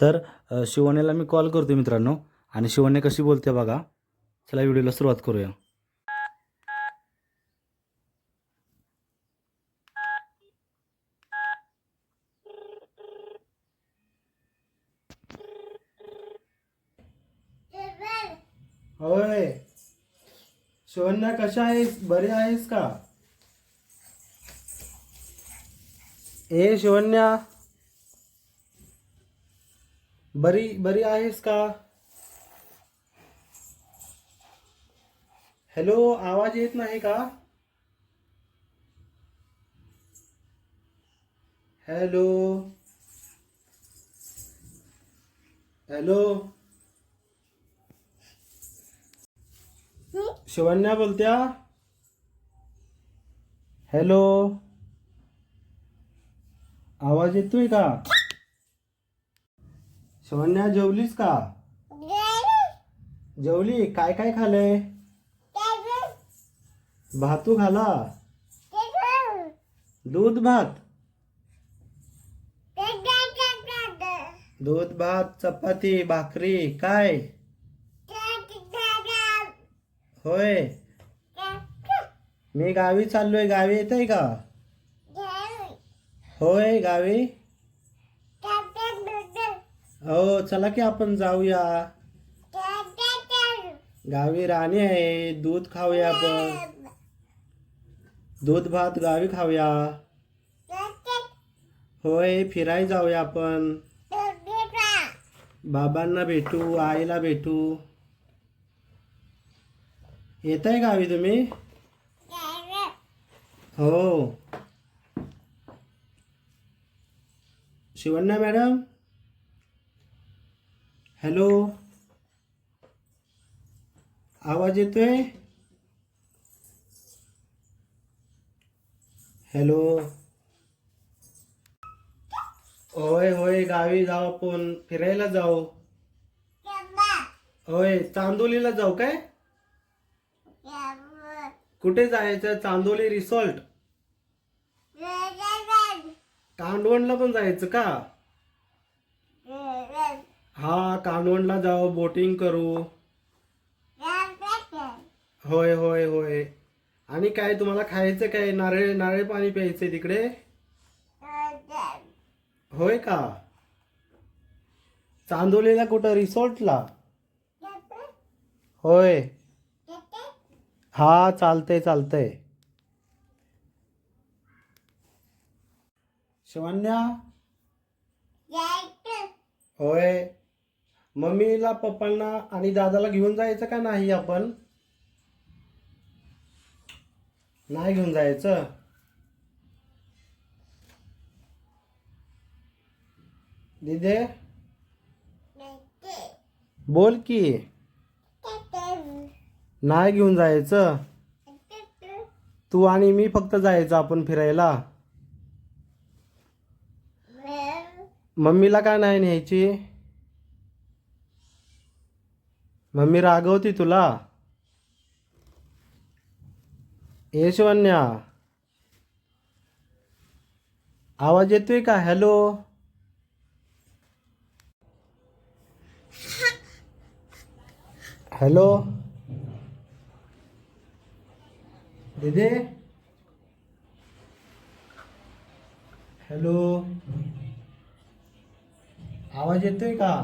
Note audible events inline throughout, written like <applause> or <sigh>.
तर शिवण्याला मी कॉल करतो मित्रांनो. आणि शिवण्या कशी बोलते बघा. चला व्हिडिओला सुरुवात करूया. होय. शिवण्या कशा आहेस? बरी आहेस का? ए शिवण्या. बरी बरी आहेस का हॅलो आवाज़ येत नाही का? हॅलो हॅलो शिवण्या बोलत्या? हॅलो आवाज़ येतोय का? सोन्या जेवलीस का? जेवली. काय काय खालय? भातू खाला? दूध भात? दूध भात चपाती भाकरी. काय? होय. मी गावी चाललोय. गावी येत आहे का? होय गावी. हो चला की आपण जाऊया. गावी राणी आहे दूध खाऊया आपण. दूध भात गावी खाऊया. होय फिरायला जाऊया आपण. बाबांना भेटू आईला भेटू. येत आहे गावी तुम्ही? हो. शिवण्णा मॅडम? हॅलो? आवाज येतोय? हॅलो? होय होय गावी जाऊ आपण. फिरायला जाऊ. होय चांदोलीला जाऊ काय? कुठे जायचं? चांदोली रिसॉर्ट. कांडवणला पण जायचं का? हा कानवणला जाऊ बोटिंग करू. होय होय होय. आणि काय तुम्हाला खायचं काय? नारळ नारळ पाणी प्यायचंय तिकडे? होय का? चांदोलीला कुठं? रिसॉर्टला? होय. हा चालतंय चालतंय. शिवान्या होय. मम्मीला पप्पांना आणि दादाला घेऊन जायचं का नाही आपण? नाही घेऊन जायचं? दिदे? बोल की. नाही घेऊन जायचं? तू आणि मी फक्त जायचं आपण फिरायला. मम्मीला का नाही न्यायची? मम्मी रागवती तुला? येशवन्या? आवाज येतोय का? हॅलो? हॅलो? दीदी? हॅलो? आवाज येतोय का?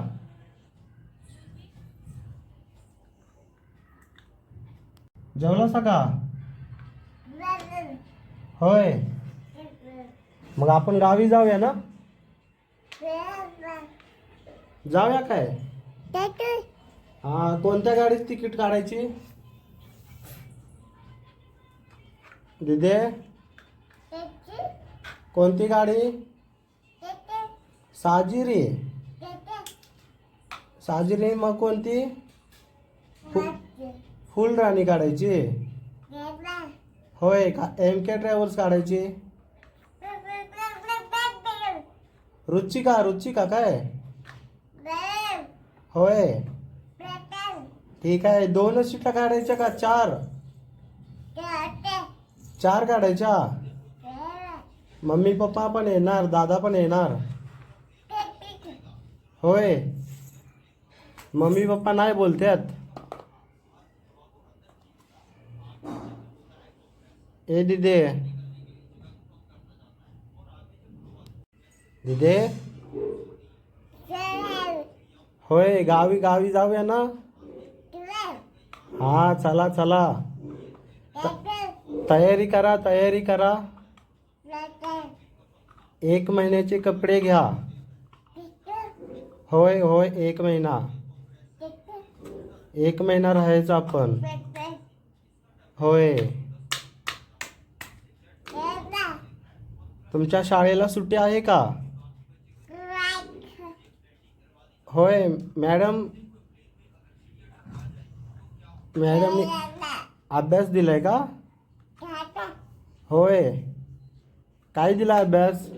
जेवलासा का? होय. मग आपण गावी जाऊया ना? जाऊया काय? हा कोणत्या गाडीत तिकीट काढायची? दिदे? कोणती गाडी? साजिरी. साजिरी मग कोणती? फुल राणी काढायची? होय का एम के ट्रॅव्हल्स काढायची? रुचिका रुचिका काय? होय. ठीक आहे दोन शिटा काढायच्या का चार? चार काढायच्या? मम्मी पप्पा पण येणार दादा पण येणार. होय. मम्मी पप्पा नाही बोलत्यात. ए दिदे दिदे होय गावी गावी जाऊया ना हा चला चला तयारी करा तयारी करा. एक महिन्याचे कपडे घ्या. होय होय एक महिना. एक महिना राहायचं आपण. होय. तुमच्या शाळेला सुट्टी आहे का? होय मॅडम. मॅडमनी अभ्यास दिलाय का? होय. काय दिला अभ्यास?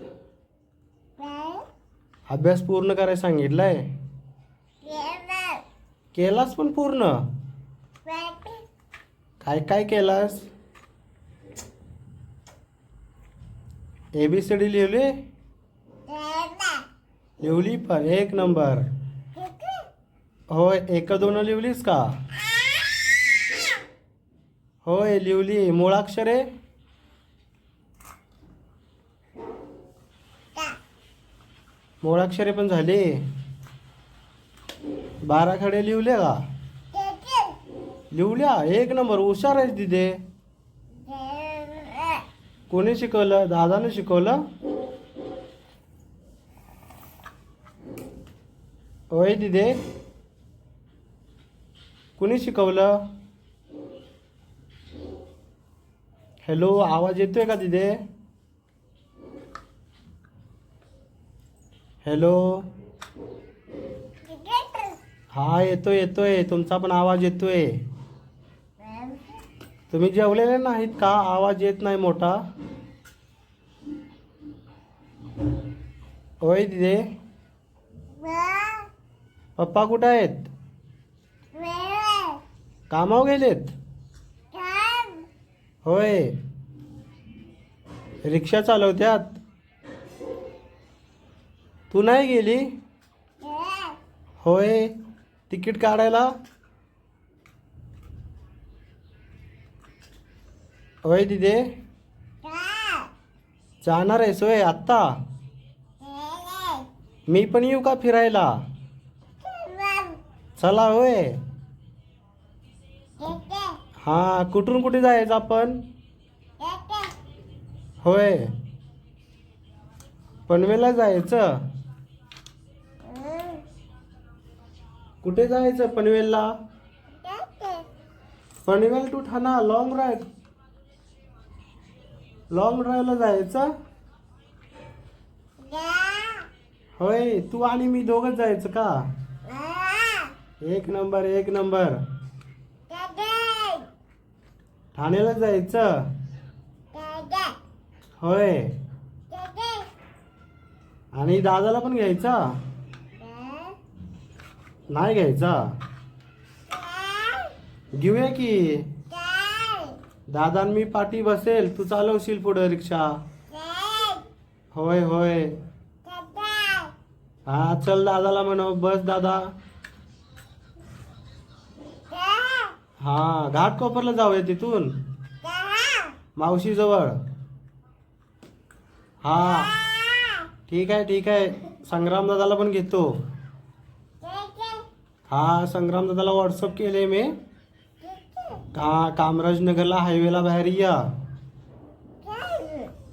अभ्यास पूर्ण करायला सांगितलंय? केलास पण पूर्ण? काय काय केलास? ए बी सी डी लिहिली? लिहिली पण. एक नंबर. होय एक दोन लिहिलीस का? होय लिहिली. मुळाक्षरे मुळाक्षरे पण झाली. बारा खडे लिहले का? लिहल्या. एक नंबर. हुशार आहे तिथे कोणी शिकवलं? दादानं शिकवलं? होय दिदे. कुणी शिकवलं? हॅलो आवाज येतोय का तिथे हॅलो. हा येतोय येतोय. तुमचा पण आवाज येतोय. तुम्ही जेवलेले नाहीत का? आवाज येत नाही मोठा. होय दिदे. पप्पा कुठं आहेत? कामावर गेलेत? होय. रिक्षा चालवत्यात? तू नाही गेली? होय. तिकीट काढायला? होय दिदे. जाणार आहेस होय आत्ता? मी पण येऊ का फिरायला? चला होय. हा कुठून कुठे जायचं आपण? होय. पनवेला जायचं? कुठे जायचं पनवेलला? Panvel to Thana long ride long ड्राईव्हला जायचं? होय तू आणि मी दोघंच जायचं का? एक नंबर एक नंबर. ठाण्याला जायचं? होय. आणि दादाला पण घ्यायचा? नाही घ्यायचा? घेऊया की? दादा मी पाठी बसेल. तू चालवशील पुढं रिक्षा? होय होय. हा चल दादाला म्हणव. बस दादा. हा घाट कोपरला जाऊया तिथून. मावशी जवळ हा. ठीक आहे ठीक आहे. संग्राम दादाला पण घेतो. हा संग्राम दादाला व्हॉट्सअप केले मी. का कामराजनगरला हायवेला बाहेर या.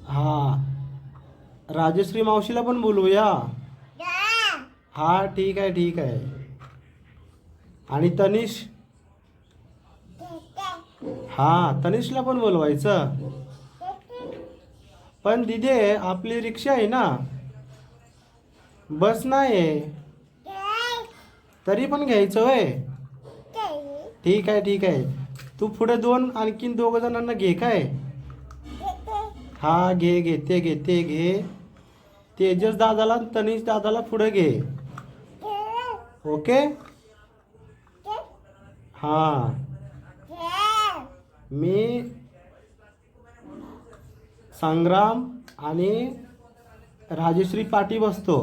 हा. राजश्री मावशीला पण बोलूया. हा ठीक आहे ठीक आहे. आणि तनिष? हा तनिषला पण बोलवायचं. पण दिदे आपली रिक्षा आहे ना? बस नाही आहे. तरी पण घ्यायचं होय. ठीक आहे ठीक आहे. तू पुढे दोन आणखीन दोघ जणांना घे काय? हा घे घे ते घे ते घे. तेजस दादाला तनिष दादाला पुढे घे. ओके? हा. मी संग्राम आणि राजश्री पाटी बसतो.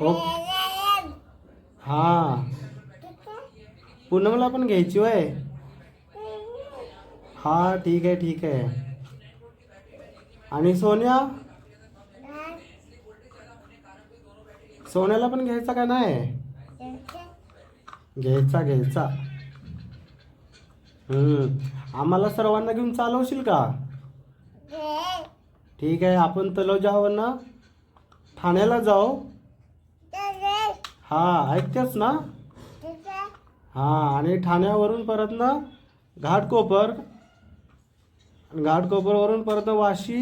हो हा. पूनमला पण घ्यायची वय हा ठीक आहे ठीक आहे. आणि सोन्या? सोन्याला पण घ्यायचा का नाही? घ्यायचा घ्यायचा. हम्म. आम्हाला सर्वांना घेऊन चालवशील का? ठीक आहे आपण तलोजावर ना ठाण्याला जाऊ. हा ऐकतेस ना? हां आणि ठाण्यावरून परत ना घाटकोपर घाटकोपरवरून परत वाशी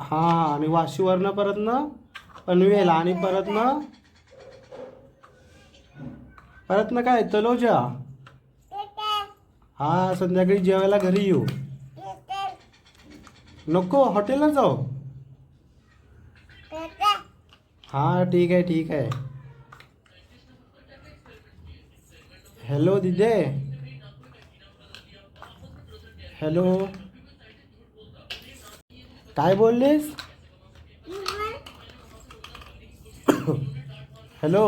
हां आणि वाशीवरनं परत ना पनवेल आणि परत ना परत ना काय तलोजा. हां संध्याकाळी जेवायला घरी येऊ. नको हॉटेलला जाऊ. हां ठीक आहे ठीक आहे. हॅलो दिदे हॅलो काय बोललीस? <coughs> हॅलो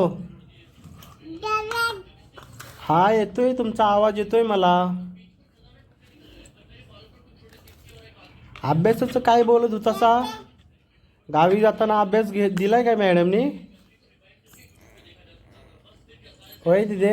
हा येतोय तुमचा आवाज येतोय मला. अभ्यासाचं काय बोलत होतासा? गावी जाताना अभ्यास घे दिलाय काय मॅडमनी? होय तिथे